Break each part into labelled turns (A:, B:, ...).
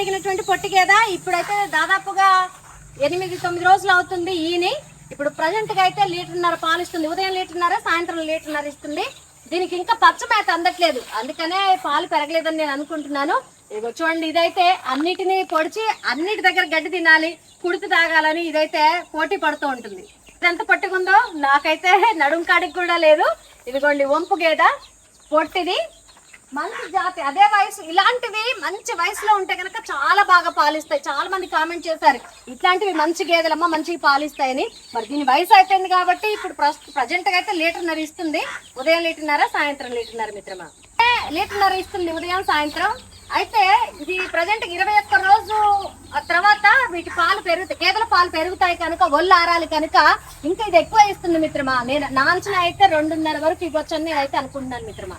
A: అడిగినటువంటి పొట్టి గేద ఇప్పుడైతే దాదాపుగా ఎనిమిది తొమ్మిది రోజులు అవుతుంది ఈని ఇప్పుడు ప్రజెంట్గా అయితే లీటర్న్నర పాలు ఇస్తుంది. ఉదయం లీటర్న్నర సాయంత్రం లీటర్న్నర ఇస్తుంది. దీనికి ఇంకా పచ్చ మేత అందట్లేదు. అందుకనే పాలు పెరగలేదని నేను అనుకుంటున్నాను. ఇదిగో చూడండి ఇదైతే అన్నిటినీ పొడిచి అన్నిటి దగ్గర గడ్డి తినాలి కుడితి తాగాలని ఇదైతే పోటీ పడుతూ ఉంటుంది. ఎంత పట్టుకుందో నాకైతే నడుం కాడికి కూడా లేదు. ఇదిగోండి వంపు గేద పొట్టిది. మంచి జాతి. అదే వయసు ఇలాంటివి మంచి వయసులో ఉంటే కనుక చాలా బాగా పాలిస్తాయి. చాలా మంది కామెంట్ చేశారు ఇట్లాంటివి మంచి గేదెలమ్మ మంచిగా పాలిస్తాయని. మరి దీని వయసు అయిపోయింది కాబట్టి ఇప్పుడు ప్రజెంట్ అయితే లీటర్న్నర ఇస్తుంది. ఉదయం లీటర్న్నర సాయంత్రం లీటర్న్నర మిత్రమా? ఏ, లీటర్న్నర ఇస్తుంది ఉదయం సాయంత్రం. అయితే ఇది ప్రజెంట్ ఇరవై ఒక్క రోజు ఆ తర్వాత వీటి పాలు పెరుగుతాయి. గేదెల పాలు పెరుగుతాయి కనుక ఒళ్ళు ఆరాలి కనుక ఇంకా ఇది ఎక్కువ ఇస్తుంది మిత్రమా? నేను నా అంచనా అయితే రెండున్నర వరకు ఇవ్వచ్చని అయితే అనుకుంటున్నాను మిత్రమా?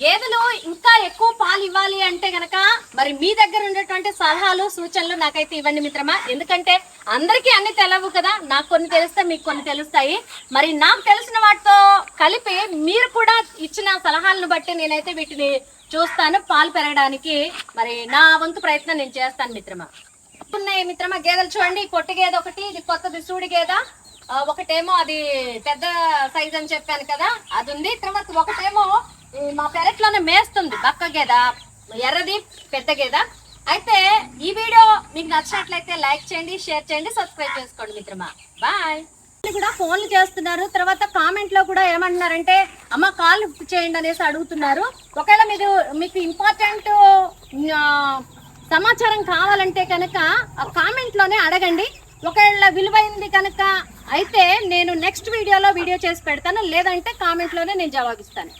A: గేదెలు ఇంకా ఎక్కువ పాలు ఇవ్వాలి అంటే గనక మరి మీ దగ్గర ఉండేటువంటి సలహాలు సూచనలు నాకైతే ఇవ్వండి మిత్రమా. ఎందుకంటే అందరికీ అన్ని తెలవు కదా. నాకు కొన్ని తెలిస్తే మీకు కొన్ని తెలుస్తాయి. మరి నాకు తెలిసిన వాటితో కలిపి మీరు కూడా ఇచ్చిన సలహాలను బట్టి నేనైతే వీటిని చూస్తాను. పాలు పెరగడానికి మరి నా వంతు ప్రయత్నం నేను చేస్తాను మిత్రమా. ఉన్నాయి మిత్రమా గేదెలు చూడండి. పొట్టి గేదె ఒకటి ఇది కొత్తది సూడి గేద. ఒకటేమో అది పెద్ద సైజ్ అని చెప్పాను కదా. అది ఉంది. తర్వాత ఒకటేమో మా పెరట్లోనే మేస్తుంది బక్క గేద ఎర్రది పెద్ద గేద. అయితే ఈ వీడియో మీకు నచ్చినట్లయితే లైక్ చేయండి షేర్ చేయండి సబ్స్క్రైబ్ చేసుకోండి మిత్రమా. బాయ్. కూడా ఫోన్లు చేస్తున్నారు తర్వాత కామెంట్లో కూడా ఏమంటున్నారంటే అమ్మ కాల్ చేయండి అనేసి అడుగుతున్నారు. ఒకవేళ మీరు మీకు ఇంపార్టెంట్ సమాచారం కావాలంటే కనుక కామెంట్లోనే అడగండి. ఒకవేళ విలువైంది కనుక అయితే నేను నెక్స్ట్ వీడియోలో వీడియో చేసి పెడతాను లేదంటే కామెంట్లోనే నేను జవాబిస్తాను.